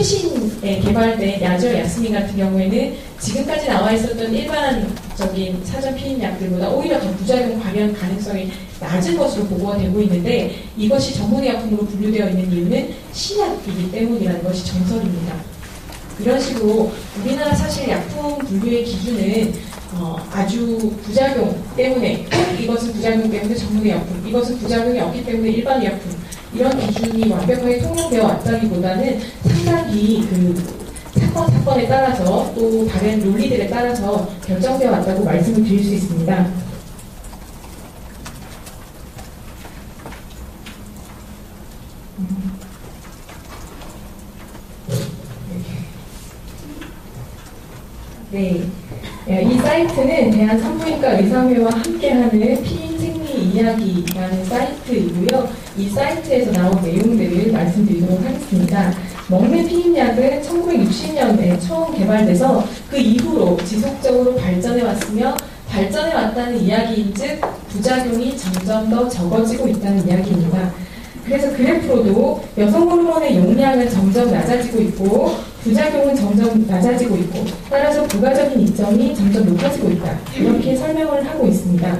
최신에 개발된 야저 야스민 같은 경우에는 지금까지 나와 있었던 일반적인 사전 피임 약들보다 오히려 더 부작용 발현 가능성이 낮은 것으로 보고가 되고 있는데 이것이 전문의 약품으로 분류되어 있는 이유는 신약이기 때문이라는 것이 정설입니다. 이런 식으로 우리나라 사실 약품 분류의 기준은 어, 아주 부작용 때문에 이것은 부작용 때문에 전문의 약품, 이것은 부작용이 없기 때문에 일반의약품 이런 기준이 완벽하게 통용되어 왔다기보다는 상당히 그 사건 사건에 따라서 또 다른 논리들에 따라서 결정되어 왔다고 말씀을 드릴 수 있습니다. 네. 이 사이트는 대한산부인과 의사회와 함께하는 피임 이야기라는 사이트이고요. 이 사이트에서 나온 내용들을 말씀드리도록 하겠습니다. 먹는 피임약은 1960년에 처음 개발돼서 그 이후로 지속적으로 발전해 왔으며 발전해 왔다는 이야기인즉 부작용이 점점 더 적어지고 있다는 이야기입니다. 그래서 그래프로도 여성 호르몬의 용량은 점점 낮아지고 있고 부작용은 점점 낮아지고 있고 따라서 부가적인 이점이 점점 높아지고 있다. 이렇게 설명을 하고 있습니다.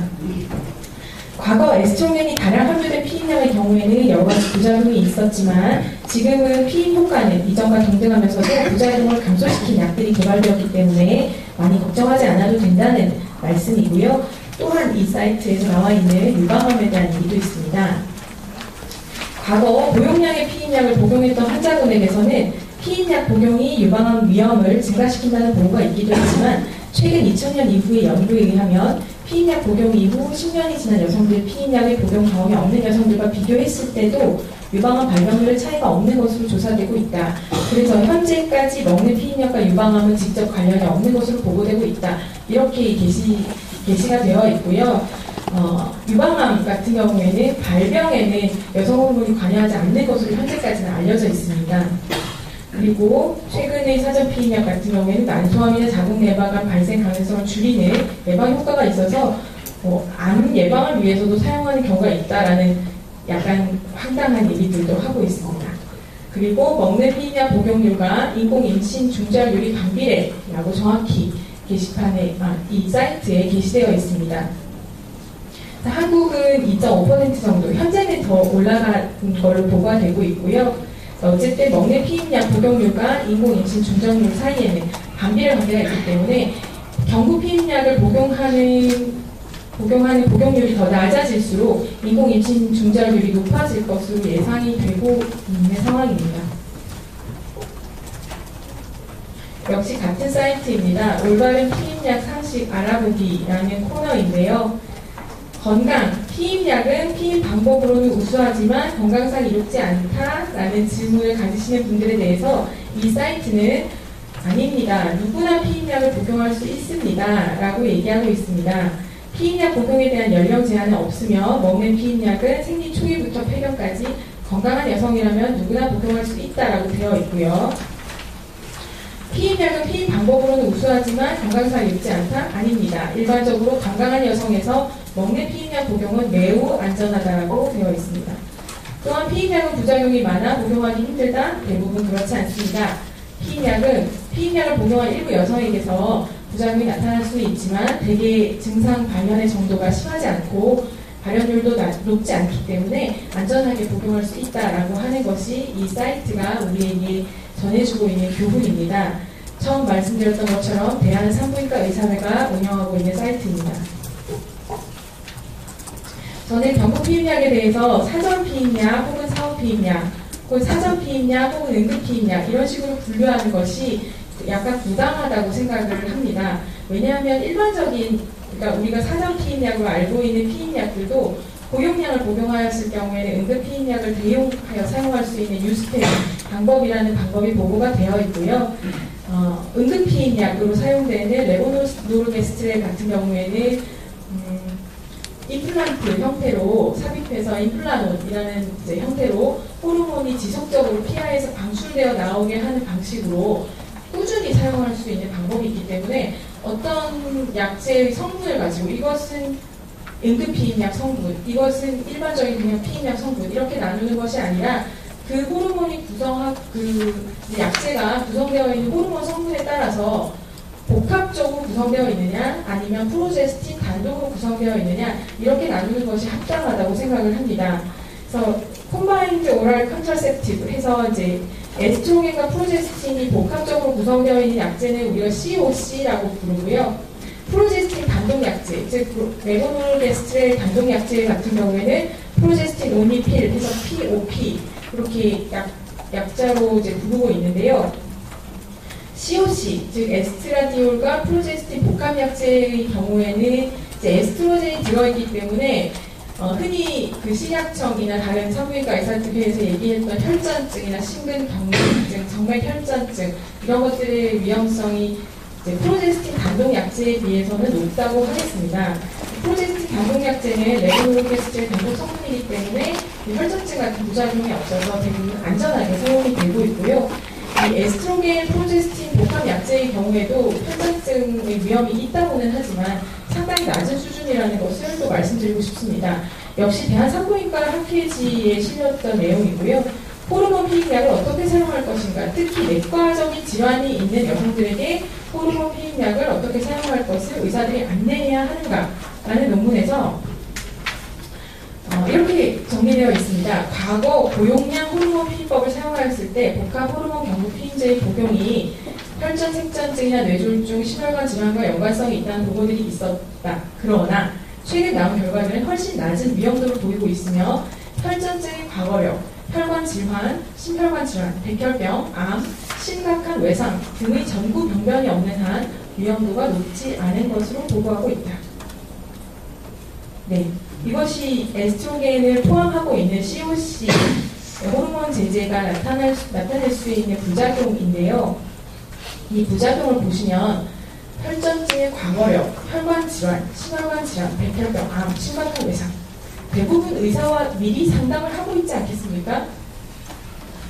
과거 에스트로겐이 다량 함유된 피임량의 경우에는 여러 가지 부작용이 있었지만 지금은 피임 효과는 이전과 동등하면서도 부작용을 감소시킨 약들이 개발되었기 때문에 많이 걱정하지 않아도 된다는 말씀이고요. 또한 이 사이트에서 나와 있는 유방암에 대한 얘기도 있습니다. 과거 고용량의 피임약을 복용했던 환자분에게서는 피임약 복용이 유방암 위험을 증가시킨다는 보고가 있기도 했지만 최근 2000년 이후의 연구에 의하면 피임약 복용 이후 10년이 지난 여성들 피임약의 복용 경험이 없는 여성들과 비교했을 때도 유방암 발병률의 차이가 없는 것으로 조사되고 있다. 그래서 현재까지 먹는 피임약과 유방암은 직접 관련이 없는 것으로 보고되고 있다. 이렇게 게시, 게시가 되어 있고요. 어, 유방암 같은 경우에는 발병에는 여성 호르몬이 관여하지 않는 것으로 현재까지는 알려져 있습니다. 그리고 최근의 사전 피임약 같은 경우에는 난소암이나 자궁 내막암 발생 가능성을 줄이는 예방 효과가 있어서 뭐, 암 예방을 위해서도 사용하는 경우가 있다라는 약간 황당한 얘기들도 하고 있습니다. 그리고 먹는 피임약 복용률과 인공 임신 중절률이 반비례라고 정확히 게시판에 아, 이 사이트에 게시되어 있습니다. 한국은 2.5% 정도, 현재는 더 올라간 걸로 보고가 되고 있고요. 어쨌든 먹는 피임약 복용률과 인공임신 중정률 사이에는 반비례 관계가 있기 때문에 경구 피임약을 복용하는 복용하는 복용률이 더 낮아질수록 인공임신 중절률이 높아질 것으로 예상이 되고 있는 상황입니다. 역시 같은 사이트입니다. 올바른 피임약 상식 알아보기라는 코너인데요. 건강, 피임약은 피임 방법으로는 우수하지만 건강상 이롭지 않다라는 질문을 가지시는 분들에 대해서 이 사이트는 아닙니다. 누구나 피임약을 복용할 수 있습니다. 라고 얘기하고 있습니다. 피임약 복용에 대한 연령 제한은 없으며 먹는 피임약은 생리 초기부터 폐경까지 건강한 여성이라면 누구나 복용할 수 있다라고 되어 있고요. 피임약은 피임 방법으로는 우수하지만 건강상 이롭지 않다? 아닙니다. 일반적으로 건강한 여성에서 먹는 피임약 복용은 매우 안전하다고 되어 있습니다. 또한 피임약은 부작용이 많아 복용하기 힘들다? 대부분 그렇지 않습니다. 피임약은 피임약을 복용한 일부 여성에게서 부작용이 나타날 수 있지만 대개 증상 발현의 정도가 심하지 않고 발현율도 높지 않기 때문에 안전하게 복용할 수 있다라고 하는 것이 이 사이트가 우리에게 전해주고 있는 교훈입니다. 처음 말씀드렸던 것처럼 대한산부인과 의사회가 운영하고 있는 사이트입니다. 저는 경구 피임약에 대해서 사전 피임약 혹은 사후 피임약 혹은 사전 피임약 혹은 응급 피임약 이런 식으로 분류하는 것이 약간 부당하다고 생각을 합니다. 왜냐하면 일반적인 그러니까 우리가 사전 피임약으로 알고 있는 피임약들도 고용량을 복용하였을 경우에는 응급 피임약을 대용하여 사용할 수 있는 유스테 방법이라는 방법이 보고가 되어 있고요. 어, 응급 피임약으로 사용되는 레보노르게스트레 같은 경우에는 음, 임플란트 형태로 삽입해서 임플라논이라는 형태로 호르몬이 지속적으로 피하에서 방출되어 나오게 하는 방식으로 꾸준히 사용할 수 있는 방법이 있기 때문에 어떤 약제의 성분을 가지고 이것은 응급 피임약 성분, 이것은 일반적인 그냥 피임약 성분 이렇게 나누는 것이 아니라 그 호르몬이 구성한 그 약제가 구성되어 있는 호르몬 성분에 따라서 복합적으로 구성되어 있느냐 아니면 프로제스틴 단독으로 구성되어 있느냐 이렇게 나누는 것이 합당하다고 생각을 합니다. 그래서 콤바인드 오랄 컨트라셉티브 해서 이제 에스트로겐과 프로제스틴이 복합적으로 구성되어 있는 약제는 우리가 COC라고 부르고요. 프로제스틴 단독 약제, 즉 레보노르게스트렐 단독 약제 같은 경우에는 프로제스틴 오미필 해서 POP 이렇게 약, 약자로 이제 부르고 있는데요. COC, 즉 에스트라디올과 프로제스틴 복합 약제의 경우에는 이제 에스트로겐이 들어있기 때문에 어, 흔히 그 식약청이나 다른 산부인과 의사협회에서 얘기했던 혈전증이나 심근경색증, 정맥혈전증 이런 것들의 위험성이 프로제스틴 단독 약제에 비해서는 높다고 하겠습니다. 프로제스틴 단독 약제는 레보노르게스제 단독 성분이기 때문에 혈전증 같은 부작용이 없어서 대부분 안전하게 사용이 되고 있고요. 이 에스트로겐, 프로제스틴 복합 약제의 경우에도 편전증의 위험이 있다고는 하지만 상당히 낮은 수준이라는 것을 또 말씀드리고 싶습니다. 역시 대한산부인과 학회지에 실렸던 내용이고요. 호르몬 피임약을 어떻게 사용할 것인가, 특히 내과적인 질환이 있는 여성들에게 호르몬 피임약을 어떻게 사용할 것을 의사들이 안내해야 하는가라는 논문에서 정리되어 있습니다. 과거 고용량 호르몬 피임법을 사용하였을 때 복합 호르몬 경부 피임제의 복용이 혈전 색전증이나 뇌졸중, 심혈관 질환과 연관성이 있다는 보고들이 있었다. 그러나 최근 나온 결과들은 훨씬 낮은 위험도를 보이고 있으며 혈전증의 과거력, 혈관 질환, 심혈관 질환, 백혈병, 암, 심각한 외상 등의 전구 병변이 없는 한 위험도가 높지 않은 것으로 보고하고 있다. 네. 이것이 에스트로겐을 포함하고 있는 COC 호르몬 제제가 나타날, 나타낼 수 있는 부작용인데요. 이 부작용을 보시면 혈전증의 과거력, 혈관 질환, 심혈관 질환, 백혈병, 암, 심각한 외상 대부분 의사와 미리 상담을 하고 있지 않겠습니까?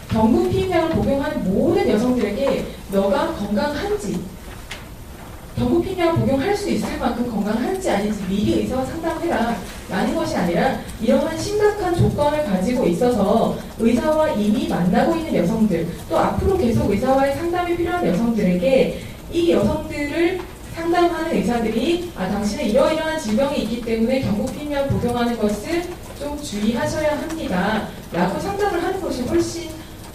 경구 피임약을 복용하는 모든 여성들에게 너가 건강한지 피임약을 복용할 수 있을 만큼 건강한지 아닌지 미리 의사와 상담해라 라는 것이 아니라 이러한 심각한 조건을 가지고 있어서 의사와 이미 만나고 있는 여성들 또 앞으로 계속 의사와의 상담이 필요한 여성들에게 이 여성들을 상담하는 의사들이 아 당신은 이러이러한 질병이 있기 때문에 경구피임약 복용하는 것을 좀 주의하셔야 합니다. 라고 상담을 하는 것이 훨씬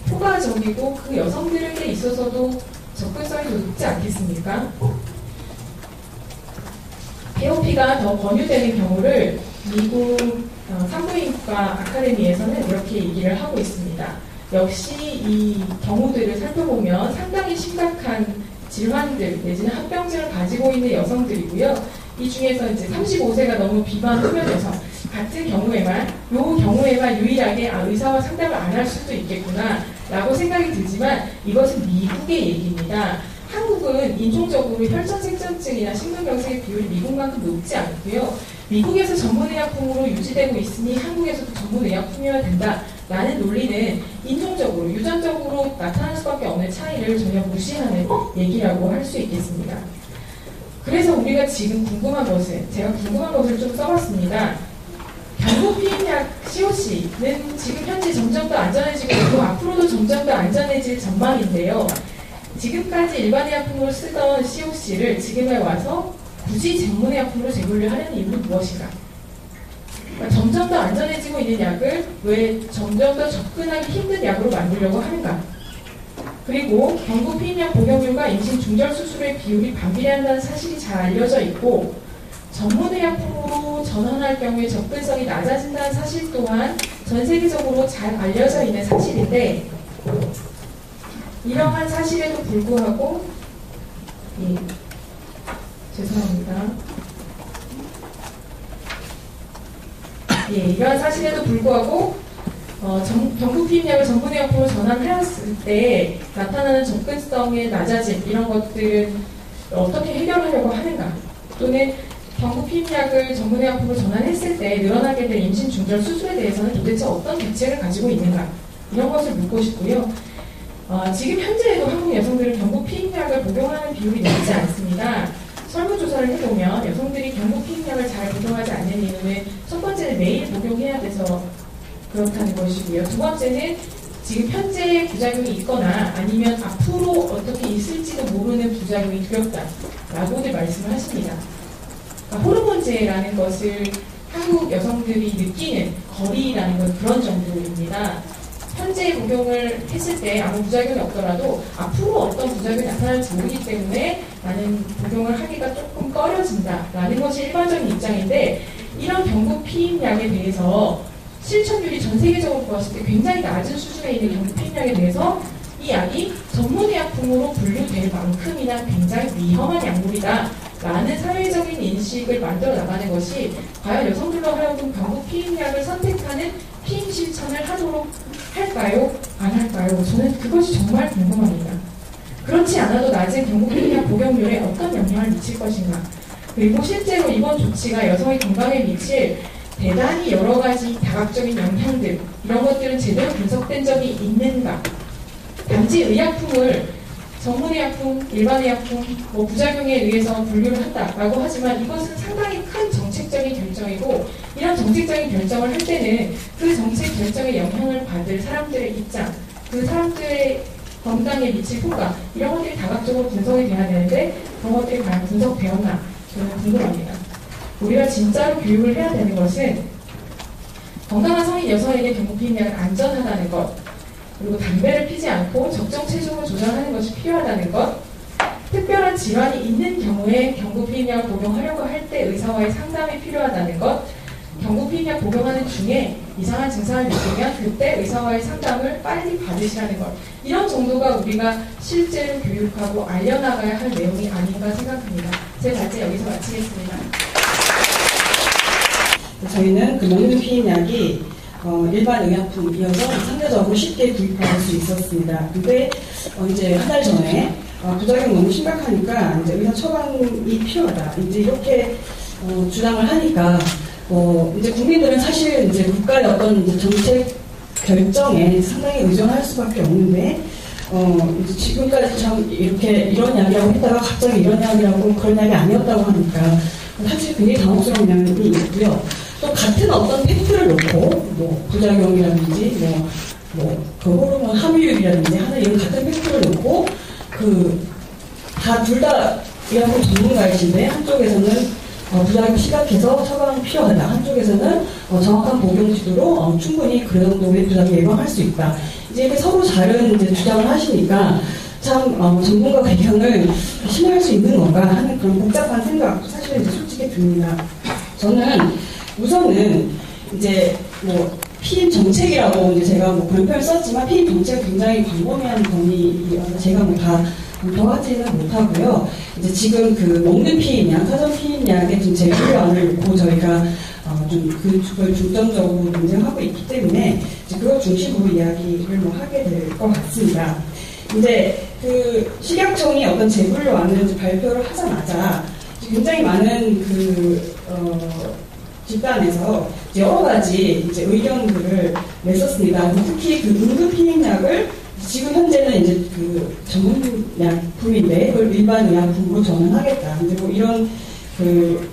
효과적이고 그 여성들에게 있어서도 접근성이 높지 않겠습니까? POP가 더 권유되는 경우를 미국 어, 산부인과 아카데미에서는 이렇게 얘기를 하고 있습니다. 역시 이 경우들을 살펴보면 상당히 심각한 질환들 내지는 합병증을 가지고 있는 여성들이고요. 이 중에서 이제 35세가 너무 비만 후면 여성 같은 경우에만 요 경우에만 유일하게 아, 의사와 상담을 안 할 수도 있겠구나 라고 생각이 들지만 이것은 미국의 얘기입니다. 한국은 인종적으로 혈전색전증이나 심근경색의 비율이 미국만큼 높지 않고요. 미국에서 전문의약품으로 유지되고 있으니 한국에서도 전문의약품이어야 된다라는 논리는 인종적으로 유전적으로 나타날 수밖에 없는 차이를 전혀 무시하는 얘기라고 할 수 있겠습니다. 그래서 우리가 지금 궁금한 것은 제가 궁금한 것을 좀 써봤습니다. 경구 피임약 COC는 지금 현재 점점 더 안전해지고 있고 앞으로도 점점 더 안전해질 전망인데요. 지금까지 일반 의약품으로 쓰던 COC를 지금에 와서 굳이 전문의 약품으로 제공을 하는 이유는 무엇인가? 그러니까 점점 더 안전해지고 있는 약을 왜 점점 더 접근하기 힘든 약으로 만들려고 하는가? 그리고 경구 피임약 복용률과 임신 중절 수술의 비율이 반비례한다는 사실이 잘 알려져 있고 전문의약품으로 전환할 경우에 접근성이 낮아진다는 사실 또한 전 세계적으로 잘 알려져 있는 사실인데 이러한 사실에도 불구하고 예, 죄송합니다. 예, 이러한 사실에도 불구하고 어, 경구 피임약을 전문의약품으로 전환하였을 때 나타나는 접근성의 낮아짐 이런 것들은 어떻게 해결하려고 하는가 또는 경구 피임약을 전문의약품으로 전환했을 때 늘어나게 된 임신 중절 수술에 대해서는 도대체 어떤 대책을 가지고 있는가 이런 것을 묻고 싶고요. 어, 지금 현재에도 한국 여성들은 경구 피임약을 복용하는 비율이 높지 않습니다. 설문조사를 해보면 여성들이 경구 피임약을 잘 복용하지 않는 이유는 첫 번째는 매일 복용해야 돼서 그렇다는 것이고요. 두 번째는 지금 현재 부작용이 있거나 아니면 앞으로 어떻게 있을지도 모르는 부작용이 두렵다라고들 말씀을 하십니다. 그러니까 호르몬제라는 것을 한국 여성들이 느끼는 거리라는 건 그런 정도입니다. 현재 복용을 했을 때 아무 부작용이 없더라도 앞으로 어떤 부작용이 나타날지 모르기 때문에 나는 복용을 하기가 조금 꺼려진다라는 것이 일반적인 입장인데 이런 경구 피임약에 대해서 실천율이 전 세계적으로 보았을 때 굉장히 낮은 수준에 있는 경구 피임약에 대해서 이 약이 전문의약품으로 분류될 만큼이나 굉장히 위험한 약물이다. 라는 사회적인 인식을 만들어 나가는 것이 과연 여성들로 하여금 경구 피임약을 선택하는 피임 실천을 하도록 할까요? 안 할까요? 저는 그것이 정말 궁금합니다. 그렇지 않아도 낮은 경구 피임약 복용률에 어떤 영향을 미칠 것인가? 그리고 실제로 이번 조치가 여성의 건강에 미칠 대단히 여러 가지 다각적인 영향들 이런 것들은 제대로 분석된 적이 있는가? 단지 의약품을 전문의약품, 일반의약품, 뭐 부작용에 의해서 분류를 한다라고 하지만 이것은 상당히 큰 정책적인 결정이고 이런 정책적인 결정을 할 때는 그 정책 결정에 영향을 받을 사람들의 입장, 그 사람들의 건강에 미칠 효과 이런 것들이 다각적으로 분석이 돼야 되는데 그런 것들이 과연 분석되었나 저는 궁금합니다. 우리가 진짜로 교육을 해야 되는 것은 건강한 성인 여성에게 경부피임약은 안전하다는 것 그리고 담배를 피지 않고 적정 체중을 조절하는 것이 필요하다는 것, 특별한 질환이 있는 경우에 경구피임약을 복용하려고 할 때 의사와의 상담이 필요하다는 것, 경구피임약 복용하는 중에 이상한 증상을 느끼면 그때 의사와의 상담을 빨리 받으시라는 것. 이런 정도가 우리가 실제로 교육하고 알려나가야 할 내용이 아닌가 생각합니다. 제 발제 여기서 마치겠습니다. 저희는 그 먹는 피임약이 어, 일반 의약품이어서 상대적으로 쉽게 구입할 수 있었습니다. 근데 어, 이제 한 달 전에 어, 부작용 너무 심각하니까 이제 의사 처방이 필요하다. 이제 이렇게 어, 주장을 하니까 어, 이제 국민들은 사실 이제 국가의 어떤 이제 정책 결정에 상당히 의존할 수밖에 없는데 어, 지금까지 참 이렇게 이런 이야기라고 했다가 갑자기 이런 이야기라고 그런 이야기 아니었다고 하니까 사실 굉장히 당혹스러운 면이 있고요. 또 같은 어떤 팩트를 놓고 뭐 부작용이라든지 뭐 뭐 그 호르몬 함유율이라든지 하는 이런 같은 팩트를 놓고 그 다 둘다 의학품 전문가이신데 한쪽에서는 어, 부작용 심각해서 처방 필요하다. 한쪽에서는 어, 정확한 복용 지도로 어, 충분히 그 정도의 부작용 예방할 수 있다. 이제 이렇게 서로 다른 이제 주장을 하시니까 참 어, 전문가 배경을 신뢰할 수 있는 건가 하는 그런 복잡한 생각 사실 이제 솔직히 듭니다. 저는 우선은 이제 뭐 피임 정책이라고 이제 제가 뭐 그런 표현을 썼지만 피임 정책 굉장히 광범위한 범위이어서 제가 뭐다 더하지는 못하고요. 이제 지금 그 먹는 피임약, 사전 피임약의 좀 재분류안을 놓고 저희가 어 좀그 그걸 중점적으로 논쟁하고 있기 때문에 이제 그걸 중심으로 이야기를 뭐 하게 될 것 같습니다. 이제 그 식약청이 어떤 재분류안을 발표를 하자마자 굉장히 많은 그 어, 집단에서 여러 가지 이제 의견들을 냈었습니다. 특히 그 응급 피임약을 지금 현재는 이제 그 전문 약품인데 그걸 일반 의약품으로 전환하겠다. 이제 뭐 이런 그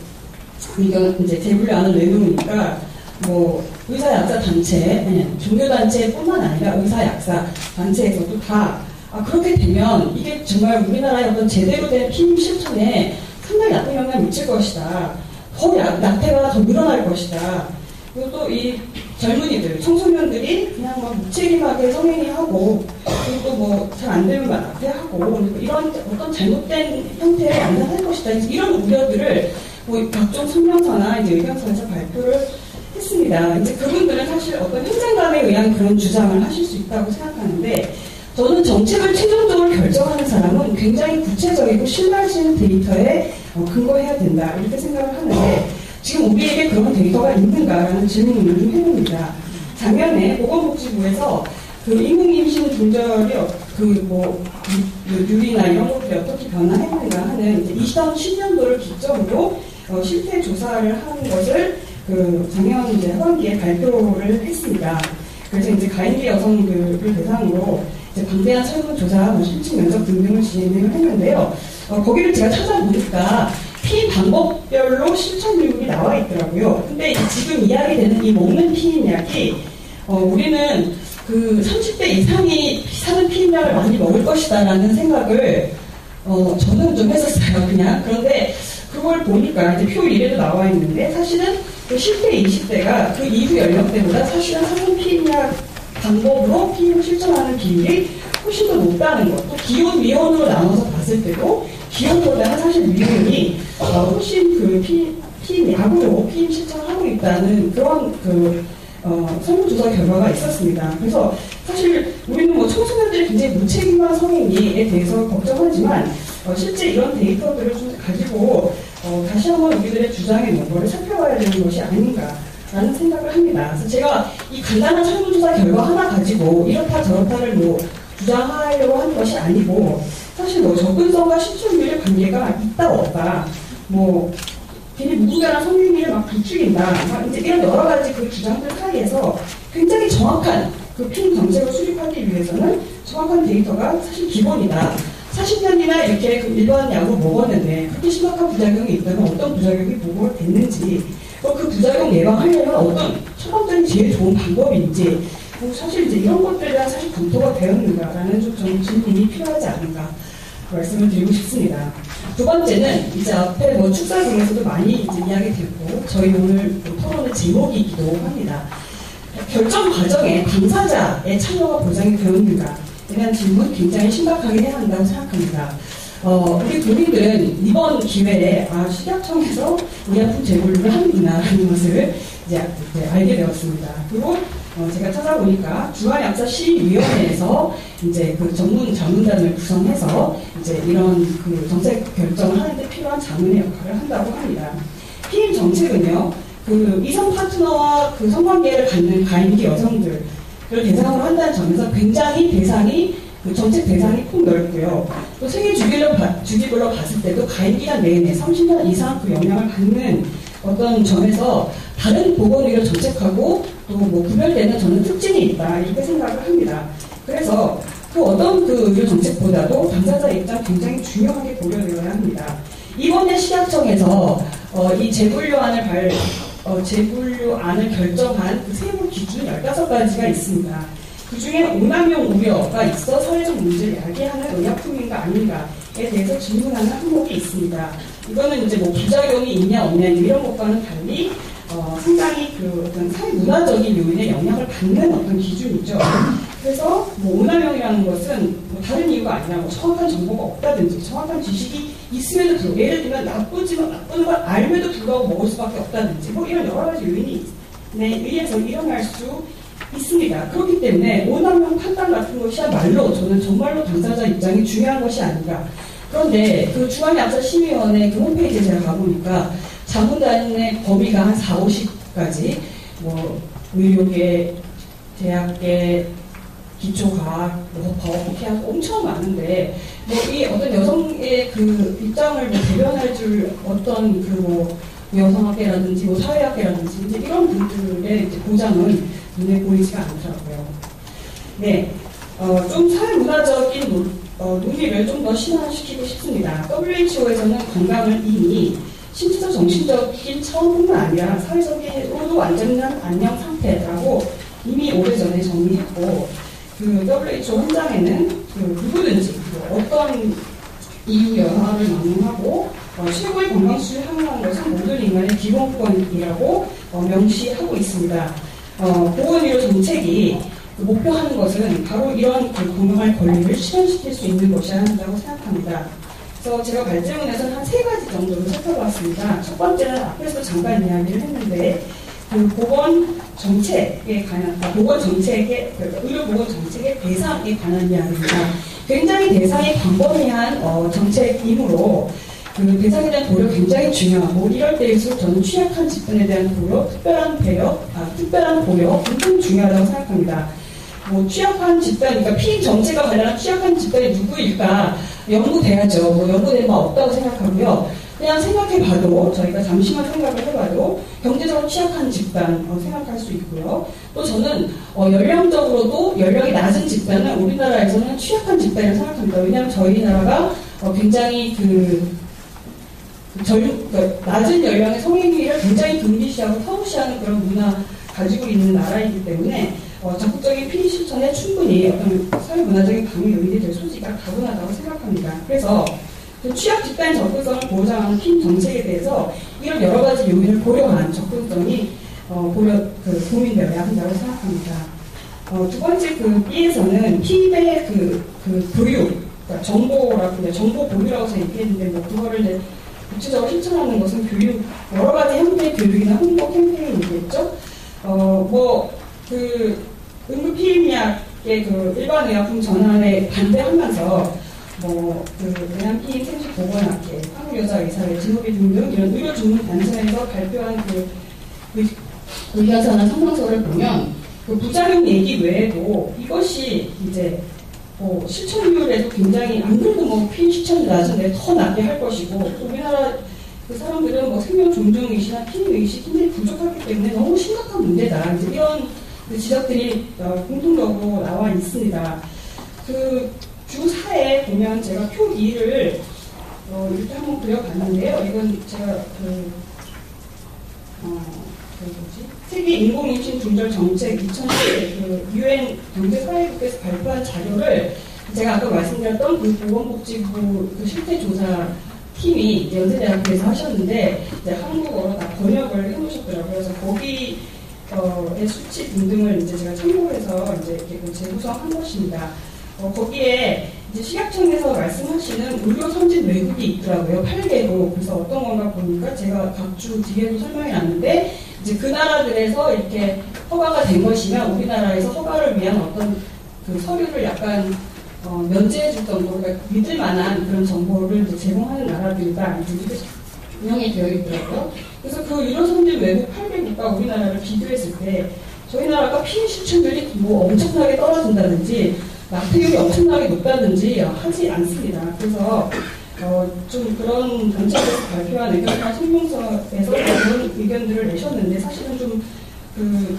의견 이제 대분류안을 내놓으니까 뭐 의사 약사 단체, 종교 단체뿐만 아니라 의사 약사 단체에서도 다 아, 그렇게 되면 이게 정말 우리나라의 어떤 제대로 된 피임 실천에 상당히 나쁜 영향을 미칠 것이다. 더 낙태가 더 늘어날 것이다. 그리고 또 이 젊은이들, 청소년들이 그냥 막 무책임하게 성행위 하고 그리고 또뭐잘 안 되면 막 낙태하고 이런 어떤 잘못된 형태의 양산할 것이다. 이런 우려들을 뭐 각종 성명서나 이제 의견서에서 발표를 했습니다. 이제 그분들은 사실 어떤 현장감에 의한 그런 주장을 하실 수 있다고 생각하는데 저는 정책을 최종적으로 결정하는 사람은 굉장히 구체적이고 신뢰할 수 있는 데이터에 어, 근거해야 된다 이렇게 생각을 하는데 지금 우리에게 그런 데이터가 있는가라는 질문을 좀 해봅니다. 작년에 보건복지부에서 그 인공 임신 중절이 그뭐 유리나 이런 것들이 어떻게 변화했는가 하는 이제 2010년도를 기점으로 어, 실태 조사를 하는 것을 그 작년 이제 하반기에 발표를 했습니다. 그래서 이제 가임기 여성들을 대상으로 이제 방대한 설문조사, 실직 면접 등등을 진행을 했는데요. 어, 거기를 제가 찾아보니까 피임 방법별로 실천율이 나와 있더라고요. 근데 지금 이야기되는 이 먹는 피임약이 어, 우리는 그그 30대 이상이 사는 피임약을 많이 먹을 것이다라는 생각을 어, 저는 좀 했었어요, 그냥. 그런데 그걸 보니까 이제 표 1에도 나와 있는데 사실은 그 10대, 20대가 그 이후 연령대보다 사실은 사전 피임약 방법으로 피임을 실천하는 비율이 훨씬 더 높다는 것. 또 기혼, 미혼으로 나눠서 봤을 때도 기혼보다는 사실 미혼이 어, 훨씬 그 피, 피임 약으로 피임 실천을 하고 있다는 그런 그 어, 설문조사 결과가 있었습니다. 그래서 사실 우리는 뭐 청소년들이 굉장히 무책임한 성행위에 대해서 걱정하지만 어, 실제 이런 데이터들을 좀 가지고 어, 다시 한번 우리들의 주장의 논거를 살펴봐야 되는 것이 아닌가 라는 생각을 합니다. 그래서 제가 이 간단한 설문조사 결과 하나 가지고 이렇다 저렇다를 뭐 주장하려고 하는 것이 아니고 사실 뭐 접근성과 시청률의 관계가 있다 없다. 뭐 괜히 무분별한 성행위를 막 부추긴다. 막 이제 이런 여러 가지 그 주장들 사이에서 굉장히 정확한 그 피임 정책을 수립하기 위해서는 정확한 데이터가 사실 기본이다. 40년이나 이렇게 그 일반 약을 먹었는데 그렇게 심각한 부작용이 있다면 어떤 부작용이 보고됐는지 그 부작용 예방하려면 어떤 처방전이 제일 좋은 방법인지 뭐 사실 이제 이런 것들에 대한 사실 검토가 되었는가라는 좀 질문이 필요하지 않은가 말씀을 드리고 싶습니다. 두 번째는 이제 앞에 뭐 축사 중에서도 많이 이제 이야기 됐고 저희 오늘 뭐 토론의 제목이기도 합니다. 결정 과정에 당사자의 참여가 보장이 되었는가 에 대한 질문 굉장히 심각하게 해야 한다고 생각합니다. 어, 우리 국민들은 이번 기회에 아, 식약청에서 의약품 재분류를 하는구나라는 것을 이제, 이제 알게 되었습니다. 그리고 어, 제가 찾아보니까 중앙약사시위원회에서 이제 그 전문 자문단을 구성해서 이제 이런 그 정책 결정을 하는데 필요한 자문의 역할을 한다고 합니다. 피임 정책은요, 그 이성 파트너와 그 성관계를 갖는 가임기 여성들 을 대상으로 한다는 점에서 굉장히 대상이 그 정책 대상이 폭 넓고요. 또 생애 주기로, 주기별로 봤을 때도 가입기간 내내 30년 이상 그 영향을 받는 어떤 점에서 다른 보건의료 정책하고 또 뭐 구별되는 저는 특징이 있다 이렇게 생각을 합니다. 그래서 그 어떤 그 의료 정책보다도 당사자 입장 굉장히 중요하게 고려되어야 합니다. 이번에 식약청에서 어, 이 재분류안을 발 어, 재분류안을 결정한 그 세부 기준 15가지가 있습니다. 그 중에 오남용 우려가 있어 사회적 문제를 야기하는 의약품인가 아닌가에 대해서 질문하는 항목이 있습니다. 이거는 이제 뭐 부작용이 있냐 없냐 이런 것과는 달리 어, 상당히 그 어떤 사회 문화적인 요인에 영향을 받는 어떤 기준이죠. 그래서 뭐 오남용이라는 것은 뭐 다른 이유가 아니라 뭐 정확한 정보가 없다든지 정확한 지식이 있음에도 불구하고 예를 들면 나쁘지만 나쁜 걸 알면도 불구하고 먹을 수밖에 없다든지 뭐 이런 여러 가지 요인이 네, 의해서 일어날 수 있습니다. 그렇기 때문에 오남용 판단 같은 것이야말로 저는 정말로 당사자 입장이 중요한 것이 아닌가. 그런데 그 중앙약사심의원회 그 홈페이지에 제가 가보니까 자문단의 범위가 한 4, 50까지 뭐 의료계, 대학계, 기초과학, 뭐 법, 이렇게 엄청 많은데 뭐 이 어떤 여성의 그 입장을 뭐 대변할 줄 어떤 그뭐 여성학계라든지 뭐 사회학계라든지 이제 이런 분들의 이제 보장은 눈에 보이지가 않더라고요. 네, 어, 좀 사회문화적인 논, 어, 논의를 좀더 심화시키고 싶습니다. WHO에서는 건강을 이미 신체적 정신적인 차원뿐만 아니라 사회적으로도 완전한 안녕 상태라고 이미 오래전에 정리했고 그 WHO 현장에는 그 누구든지 그 어떤 이유 여하를 만능하고 어, 최고의 수준을 향유하는 것은 모든 인간의 기본권이라고 어, 명시하고 있습니다. 어, 보건의료 정책이 그 목표하는 것은 바로 그 건강할 권리를 실현시킬 수 있는 것이어야 한다고 생각합니다. 그래서 제가 발제문에서는 한 세 가지 정도로 살펴봤습니다. 첫 번째는 앞에서 잠깐 이야기를 했는데 그 보건 정책에 관한 아, 보건 정책의 그 의료 보건 정책의 대상에 관한 이야기입니다. 굉장히 대상이 광범위한 어, 정책이므로 그 대상에 대한 고려 굉장히 중요하고 이럴 때일수록 저는 취약한 집단에 대한 고려, 특별한 배려, 아, 특별한 고려 굉장히 중요하다고 생각합니다. 뭐 취약한 집단, 그러니까 피임 정책과 관련한 취약한 집단이 누구일까 연구돼야죠. 뭐 연구될 바 없다고 생각하고요. 그냥 생각해봐도 저희가 잠시만 생각을 해봐도 경제적으로 취약한 집단 어, 생각할 수 있고요. 또 저는 어, 연령적으로도 연령이 낮은 집단은 우리나라에서는 취약한 집단이라고 생각합니다. 왜냐하면 저희 나라가 어, 굉장히 그 젊, 그 낮은 연령의 성인위를 굉장히 금기시하고 터무시하는 그런 문화 가지고 있는 나라이기 때문에 어, 적극적인 피해 실천에 충분히 어떤 사회 문화적인 강의 요인이 될 소지가 다분하다고 생각합니다. 그래서 그 취약 집단 접근성을 보장하는 팀 정책에 대해서 이런 여러 가지 요인을 고려한 접근성이 어, 고려, 그, 고민되어야 한다고 생각합니다. 어, 두 번째 그 B에서는 팀의 그, 그 교육, 그러니까 정보라고, 정보 보유라고 제가 얘기했는데, 뭐, 그거를 이제 구체적으로 실천하는 것은 교육, 여러 가지 형태의 교육이나 홍보 캠페인이겠죠? 어, 뭐, 그, 응급 피임약의 그 일반 의약품 전환에 반대하면서, 뭐, 그, 대한피임 생식 보건학회, 한국여자의사회, 진호비 등등 이런 의료 전문 단체에서 발표한 그, 의- 의사전환 성명서를 보면, 그 부작용 얘기 외에도 이것이 이제 뭐 실천율에도 굉장히 안 그래도 뭐 피임 실천이 낮은데 더 낮게 할 것이고 또 우리나라 그 사람들은 뭐 생명 존중 의식이나 피임 의식 굉장히 부족하기 때문에 너무 심각한 문제다 이제 이런 그 지적들이 어, 공통적으로 나와 있습니다. 그 주 4에 보면 제가 표 2를 어, 이렇게 한번 그려봤는데요. 이건 제가 그 어, 그 뭐지? 세계 인공임신 중절 정책 2010그 유엔 경제사회국에서 발표한 자료를 제가 아까 말씀드렸던 그 보건복지부 그 실태조사 팀이 연세대학교에서 하셨는데 이제 한국어로 다 번역을 해놓으셨더라고요. 그래서 거기 어의 수치 등등을 이제 제가 참고해서 이제 이렇게 그 재구성한 것입니다. 어, 거기에 이제 식약청에서 말씀하시는 의료 선진 외국이 있더라고요. 8개국. 그래서 어떤 건가 보니까 제가 각주 뒤에도 설명해 놨는데 이제 그 나라들에서 이렇게 허가가 된 것이면 우리나라에서 허가를 위한 어떤 그 서류를 약간 어, 면제해 줄 정도로 그러니까 믿을 만한 그런 정보를 제공하는 나라들이다. 이렇게 운영이 되어 있더라고요. 그래서 그 의료 선진 외국 8개국과 우리나라를 비교했을 때 저희 나라가 피해 실천율이 뭐 엄청나게 떨어진다든지 낙태율이 엄청나게 높다든지 하지 않습니다. 그래서 어, 좀 그런 단체에서 발표한 의견이나 성명서에서 그런 의견들을 내셨는데 사실은 좀그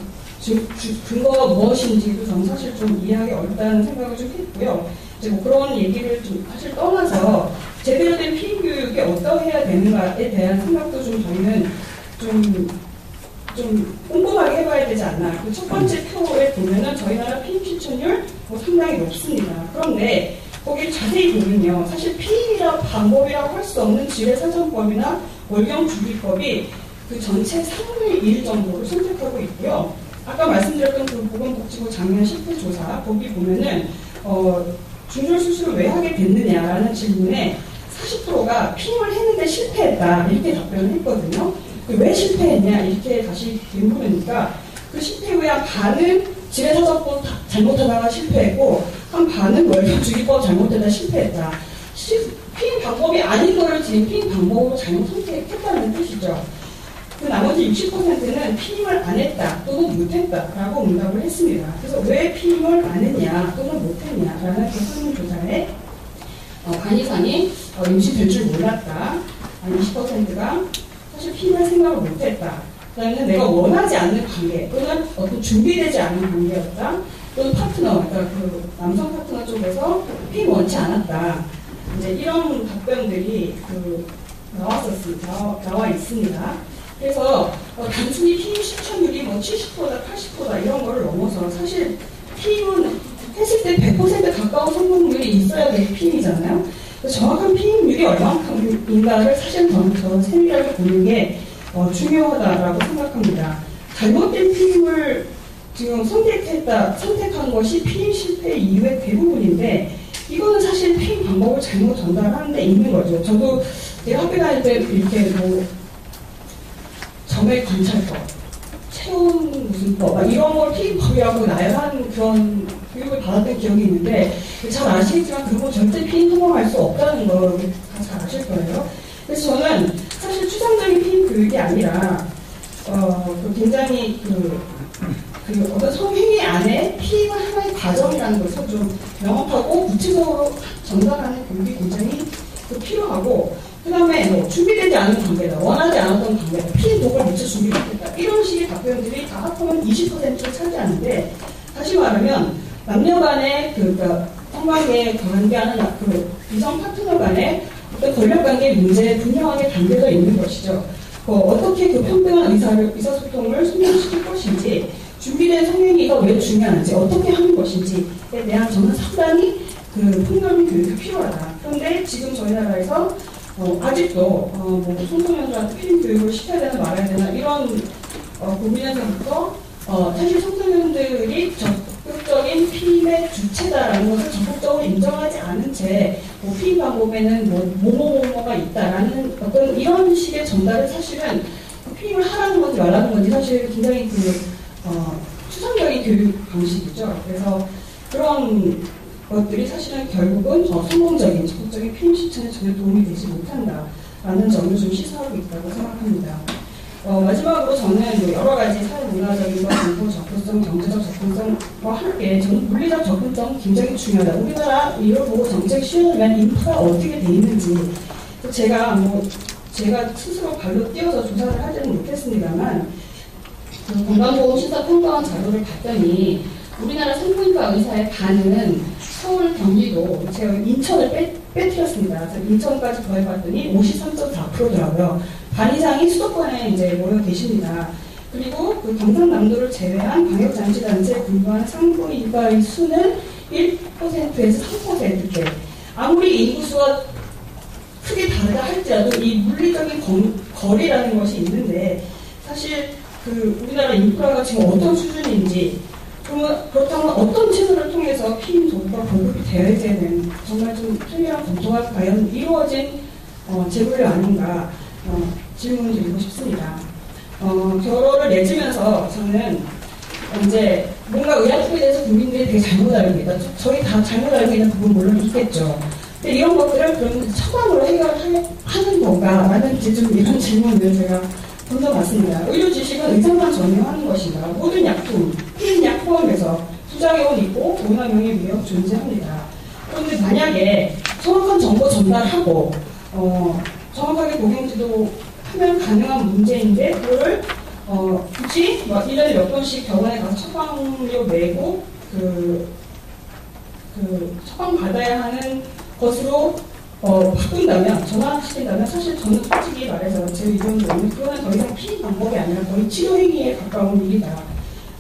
근거가 무엇인지도 저는 사실 좀 이해하기 어렵다는 생각을 좀 했고요. 이제 뭐 그런 얘기를 좀 사실 떠나서 제대로 된 피임 교육이 어떠해야 되는가에 대한 생각도 좀 저희는 좀, 좀 꼼꼼하게 해봐야 되지 않나. 그 첫 번째 표에 보면은 저희 나라 피임 실천율 뭐 상당히 높습니다. 그런데 거기 자세히 보면요. 사실 피임이라 방법이라고 할 수 없는 지뢰사정법이나 월경주기법이 그 전체 3분의 1 정도를 선택하고 있고요. 아까 말씀드렸던 그 보건복지부 작년 실태조사 거기 보면은 어, 중절 수술을 왜 하게 됐느냐라는 질문에 40%가 피임을 했는데 실패했다 이렇게 답변을 했거든요. 왜 실패했냐 이렇게 다시 물으니까 그 실패 후에 한 반은 지뢰사정법 잘못하다가 실패했고 한 반은 월경주기법 잘못하다 실패했다. 시, 피임 방법이 아닌 거를 지금 피임 방법으로 잘못 선택했다는 뜻이죠. 그 나머지 60%는 피임을 안 했다 또는 못했다라고 응답을 했습니다. 그래서 왜 피임을 안 했냐 또는 못했냐라는 그 설문조사에 어, 간 이상이 어, 임신 될 줄 몰랐다. 한 20%가 사실 피임할 생각을 못했다. 그다음에 내가 원하지 않는 관계 또는 어떤 준비되지 않은 관계였다. 또는 파트너, 그러니까 그 남성 파트너 쪽에서 피임 원치 않았다. 이제 이런 답변들이 그 나왔었습니다. 나와, 있습니다. 그래서 어, 단순히 피임 실천율이 뭐 70%다 80%다 이런 거를 넘어서 사실 피임은 했을 때 100% 가까운 성공률이 있어야 될 피임이잖아요. 정확한 피임률이 얼마만큼인가를 사실 저는 저 세밀하게 보는 게 어, 중요하다라고 생각합니다. 잘못된 피임을 지금 선택했다, 선택한 것이 피임 실패 이유의 대부분인데 이거는 사실 피임 방법을 잘못 전달하는 데 있는 거죠. 저도 제가 학교 다닐 때 이렇게 뭐 점액 관찰법, 체온 무슨 법, 막 이런 걸 피임법이라고 나열한 그런 교육을 받았던 기억이 있는데 잘 아시겠지만 그거 절대 피임 성공할 수 없다는 거다잘 아실 거예요. 그래서 저는 피임 교육이 아니라 어, 그 굉장히 그, 그 어떤 성행위 안에 피임은 하나의 과정이라는 것을 좀 명확하고 구체적으로 전달하는 교육이 굉장히 그 필요하고 그 다음에 뭐 준비되지 않은 관계다, 원하지 않았던 관계다, 피해 독을 미처 준비 못했다 이런 식의 답변들이 다 합하면 20%를 차지하는데 다시 말하면 남녀 간의 그, 그러니까 성관계 관계하는 그 이성 파트너 간의 어떤 권력 관계 문제에 분명하게 담겨져 있는 것이죠. 그 어떻게 그 평등한 의사를, 의사소통을 성공시킬 것인지 준비된 성행위가 왜 중요한지, 어떻게 하는 것인지에 대한 저는 상당히 그 폭넓은 교육이 필요하다. 그런데 지금 저희 나라에서 어, 아직도 어, 뭐 청소년들한테 피임 교육을 시켜야 되나 말아야 되나 이런 어, 고민에서부터 어, 사실 청소년들이 적극적인 피임의 주체다라는 것을 적극적으로 인정하지 않은 채 뭐, 피임 방법에는 뭐 뭐뭐뭐가 있다라는 어떤 이런 식의 전달을 사실은 피임을 하라는 건지 말라는 건지 사실 굉장히 그 어, 추상적인 교육 방식이죠. 그래서 그런 것들이 사실은 결국은 어, 성공적인 적극적인 피임 실천에 전혀 도움이 되지 못한다라는 점을 좀 시사하고 있다고 생각합니다. 어, 마지막으로 저는 뭐 여러 가지 사회 문화적인 것, 정보 접근성, 경제적 접근성과 함께 저는 물리적 접근성 굉장히 중요하다. 우리나라 이걸 보고 정책 시행을 위한 인프라 어떻게 돼 있는지 제가 뭐 제가 스스로 발로 뛰어서 조사를 하지는 못했습니다만 그 건강보험 심사 평가원 자료를 봤더니 우리나라 산부인과 의사의 반은 서울, 경기도, 제가 인천을 빼, 빼뜨렸습니다. 인천까지 더해봤더니 53.4%더라고요. 반 이상이 수도권에 이제 모여 계십니다. 그리고 그 경상남도를 제외한 방역장치단체에 불과한 산부인과의 수는 1%에서 3%대. 아무리 인구수가 크게 다르다 할지라도 이 물리적인 거, 거리라는 것이 있는데 사실 그 우리나라 인프라가 지금 어떤 수준인지 그러면 그렇다면 어떤 채널을 통해서 피임 정보가 공급이 되어야지는 정말 좀 틀리한 검토가 과연 이루어진 어, 재물이 아닌가 어, 질문을 드리고 싶습니다. 어, 결혼을 내주면서 저는 이제 뭔가 의약품에 대해서 국민들이 되게 잘못 알고 있다. 저희 다 잘못 알고 있는 부분 물론 있겠죠. 근데 이런 것들을 그럼 처방으로 해결하는 건가라는 좀 이런 질문을 제가 던져봤습니다. 의료 지식은 의사만 전용하는 것인가? 모든 약품, 피임약 포함해서 부작용은 있고 오남용의 위협 존재합니다. 그런데 만약에 정확한 정보 전달하고 어, 정확하게 복용지도 하면 가능한 문제인데 그거를 어, 굳이 뭐 1년에 몇 번씩 병원에 가서 처방료 내고 그, 그 처방 받아야 하는 것으로 어, 바꾼다면, 전환시킨다면, 사실 저는 솔직히 말해서 제 의견으로는 그거는 더 이상 피임 방법이 아니라 거의 치료 행위에 가까운 일이다.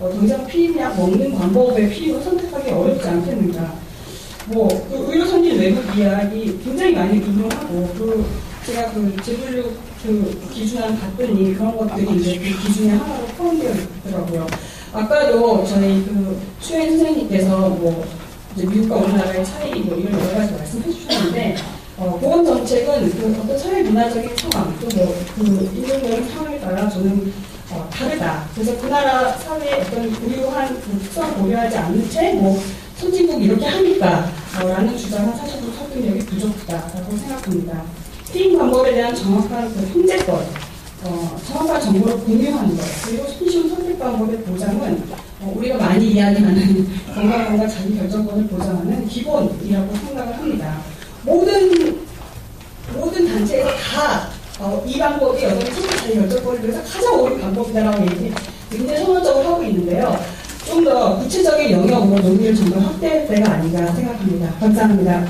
어, 더 이상 피임약 먹는 방법의 피임을 선택하기 어렵지 않겠는가. 뭐, 그 의료 선진 외국 이야기 굉장히 많이 인용하고, 그, 제가 그 제분류 그 기준안 봤더니 그런 것들이 이제 그 기준에 하나로 포함되어 있더라고요. 아까도 저희 그 수행 선생님께서 뭐, 이제 미국과 우리나라의 차이 뭐 이런 여러 가지 말씀해 주셨는데, 어, 보건 정책은 그 어떤 사회 문화적인 상황 또뭐그 인종적인 상황에 따라 저는 어, 다르다. 그래서 그 나라 사회의 어떤 고유한 그 특성을 고려하지 않는 채 뭐 선진국 이렇게 하니까 어, 라는 주장은 사실 좀 설득력이 부족하다라고 생각합니다. 피임 방법에 대한 정확한 그 통제권, 어, 정확한 정보를 공유하는 것, 그리고 손쉬운 선택 방법의 보장은 어, 우리가 많이 이야기하는 건강과 자기 결정권을 보장하는 기본이라고 생각을 합니다. 모든 모든 단체에서 다 어, 이 방법이 여성의 청소자의 결정권을 위해서 가장 옳은 방법이다라고 얘기 굉장히 선언적으로 하고 있는데요. 좀 더 구체적인 영역으로 논의를 좀 더 확대할 때가 아닌가 생각합니다. 감사합니다.